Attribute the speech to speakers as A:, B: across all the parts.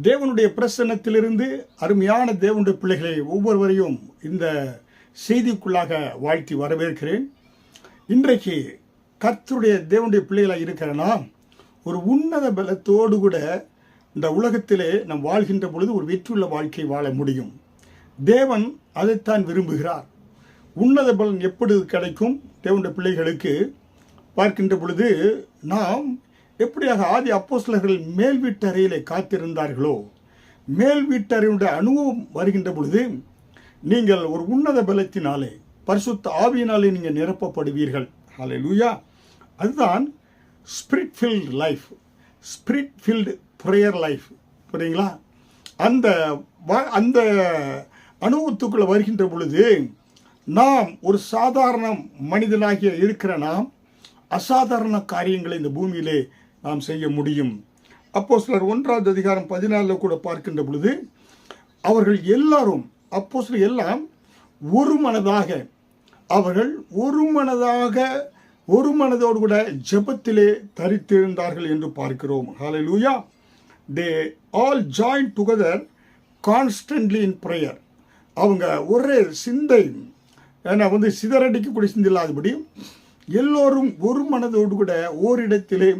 A: தேவனுடைய பிரசன்னத்திலிருந்து அருமையான தேவனுடைய பிள்ளைகளை ஒவ்வொருவரையும் இந்த செய்திக்குள்ளாக வாழ்த்தி வரவேற்கிறேன். இன்றைக்கு கர்த்தருடைய தேவனுடைய பிள்ளைகளாக இருக்கிறனா ஒரு உன்னத பலத்தோடு கூட இந்த உலகத்திலே நாம் வாழ்கின்ற பொழுது ஒரு வெற்றியுள்ள வாழ்க்கை வாழ முடியும். தேவன் அதைத்தான் விரும்புகிறார். உன்னத பலன் எப்படி கிடைக்கும்? தேவனுடைய பிள்ளைகளுக்கு பார்க்கின்ற பொழுது நாம் எப்படியாக ஆதி அப்போஸ்லர்கள் மேல் வீட்டறையிலே காத்திருந்தார்களோ? மேல் வீட்டறையுடைய அனுபவம் வருகின்ற பொழுது நீங்கள் ஒரு உன்னத பலத்தினாலே பரிசுத்த ஆவியினாலே நீங்கள் நிரப்பப்படுவீர்கள். ஹalleluya அதுதான் spirit filled life spirit filled prayer life புரியுங்களா அந்த வ- அந்த அனுபவத்துக்குள்ளே வருகின்ற பொழுது நாம் ஒரு சாதாரண மனிதனாகிய இருக்கிற நாம் அசாதாரண காரியங்களை இந்த பூமியிலே நாம் செய்ய முடியும். அப்போ சிலர் ஒன்றாவது அதிகாரம் பதினாலில் கூட பார்க்கின்ற பொழுது அவர்கள் எல்லாரும் அப்போ எல்லாம் ஒரு மனதாக அவர்கள் ஒரு மனதாக ஒரு மனதோடு கூட ஜெபத்திலே தரித்திருந்தார்கள் என்று பார்க்கிறோம். Hallelujah they all join together constantly in prayer அவங்க ஒரே சிந்தை ஏன்னா வந்து சிதறடிக்கக்கூடிய சிந்தை இல்லாதபடி எல்லோரும் ஒரு மனதோடு கூட ஓரிடத்திலே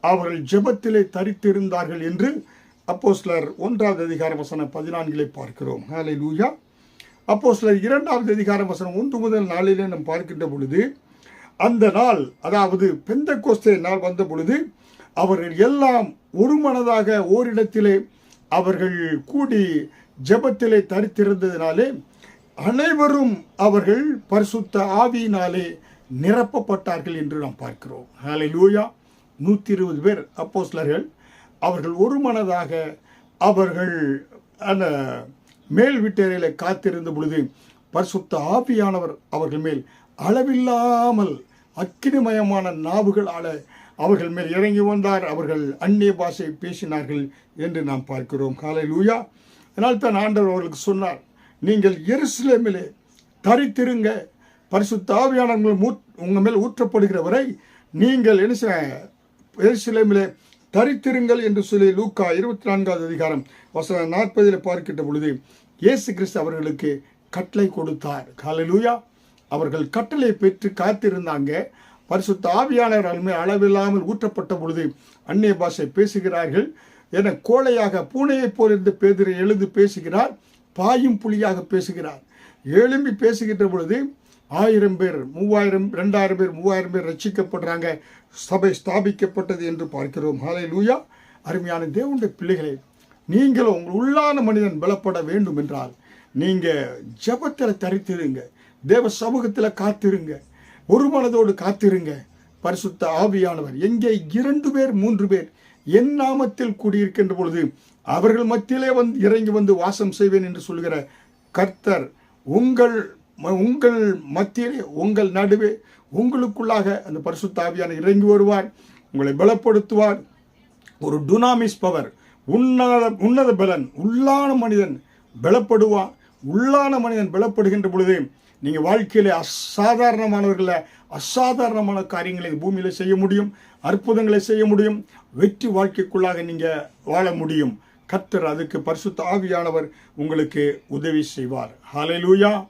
A: அவர்கள் ஜெபத்திலே தரித்திருந்தார்கள் என்று அப்போஸ்லர் ஒன்றாவது அதிகார வசனம் பதினான்கிலே பார்க்கிறோம். ஹalleluya அப்போஸ்லர் இரண்டாவது அதிகார வசனம் ஒன்று முதல் நாளிலே நாம் பார்க்கின்ற பொழுது அந்த நாள் அதாவது பெந்த கோஸ்தே நாள் வந்த பொழுது அவர்கள் எல்லாம் ஒரு மனதாக ஓரிடத்திலே அவர்கள் கூடி ஜெபத்திலே தரித்திருந்ததினாலே அனைவரும் அவர்கள் பரிசுத்த ஆவியினாலே நிரப்பப்பட்டார்கள் என்று நாம் பார்க்கிறோம். ஹalleluya நூற்றி இருபது பேர் அப்போஸ்லர்கள் அவர்கள் ஒரு மனதாக அவர்கள் அந்த மேல் வீட்டறையில் காத்திருந்த பொழுது பரிசுத்த ஆவியானவர் அவர்கள் மேல் அளவில்லாமல் அக்கினிமயமான நாவுகளால் அவர்கள் மேல் இறங்கி வந்தார். அவர்கள் அந்நிய பாஷை பேசினார்கள் என்று நாம் பார்க்கிறோம். காலை லூயா அதனால் தான் ஆண்டவர் அவர்களுக்கு சொன்னார் நீங்கள் எருசலேமிலே தரித்திருங்க. பரிசுத்த ஆவியானவர்கள் மூட் உங்கள் மேல் ஊற்றப்படுகிற வரை நீங்கள் என்ன செய்ய- எருசலேமிலே தரித்திருங்கள் என்று சொல்லி லூக்கா இருபத்தி நான்காவது அதிகாரம் வசனம் நாற்பதில் பார்க்கின்ற பொழுது இயேசு கிறிஸ்து அவர்களுக்கு கட்டளை கொடுத்தார். காலலூயா அவர்கள் கட்டளை பெற்று காத்திருந்தாங்க. பரிசுத்த ஆவியானவர் அருமை அளவில்லாமல் ஊற்றப்பட்ட பொழுது அந்நிய பாஷை பேசுகிறார்கள். என கோழையாக பூனையைப் போலிருந்து பேதிரை எழுந்து பேசுகிறார். பாயும் புலியாக பேசுகிறார். எழும்பி பேசுகின்ற பொழுது ஆயிரம் பேர் மூவாயிரம் ரெண்டாயிரம் பேர் மூவாயிரம் பேர் ரட்சிக்கப்படுறாங்க. சபை ஸ்தாபிக்கப்பட்டது என்று பார்க்கிறோம். ஹாலை லூயா அருமையான தேவனுடைய பிள்ளைகளே நீங்களும் உங்கள் உள்ளான மனிதன் பலப்பட வேண்டும் என்றால் நீங்கள் ஜெபத்தில் தரித்திருங்க. தேவ சமூகத்தில் காத்திருங்க. ஒரு மனதோடு காத்திருங்க. பரிசுத்த ஆவியானவர் எங்கே இரண்டு பேர் மூன்று பேர் என் நாமத்தில் கூடியிருக்கின்ற பொழுது அவர்கள் மத்தியிலே வந்து இறங்கி வந்து வாசம் செய்வேன் என்று சொல்கிற கர்த்தர் உங்கள் உங்கள் மத்தியிலே உங்கள் நடுவே உங்களுக்குள்ளாக அந்த பரிசுத்தாவியான இறங்கி வருவார் உங்களை பலப்படுத்துவார் ஒரு டுனாமிஸ் பவர் உன்னத உன்னத பலன் உள்ளான மனிதன் பலப்படுவான். உள்ளான மனிதன் பலப்படுகின்ற பொழுது நீங்கள் வாழ்க்கையில் அசாதாரணமானவர்களை அசாதாரணமான காரியங்களை பூமியில் செய்ய முடியும் அற்புதங்களை செய்ய முடியும் வெற்றி வாழ்க்கைக்குள்ளாக நீங்கள் வாழ முடியும். கத்தர் அதுக்கு பரிசுத்த ஆவியானவர் உங்களுக்கு உதவி செய்வார். ஹalleluya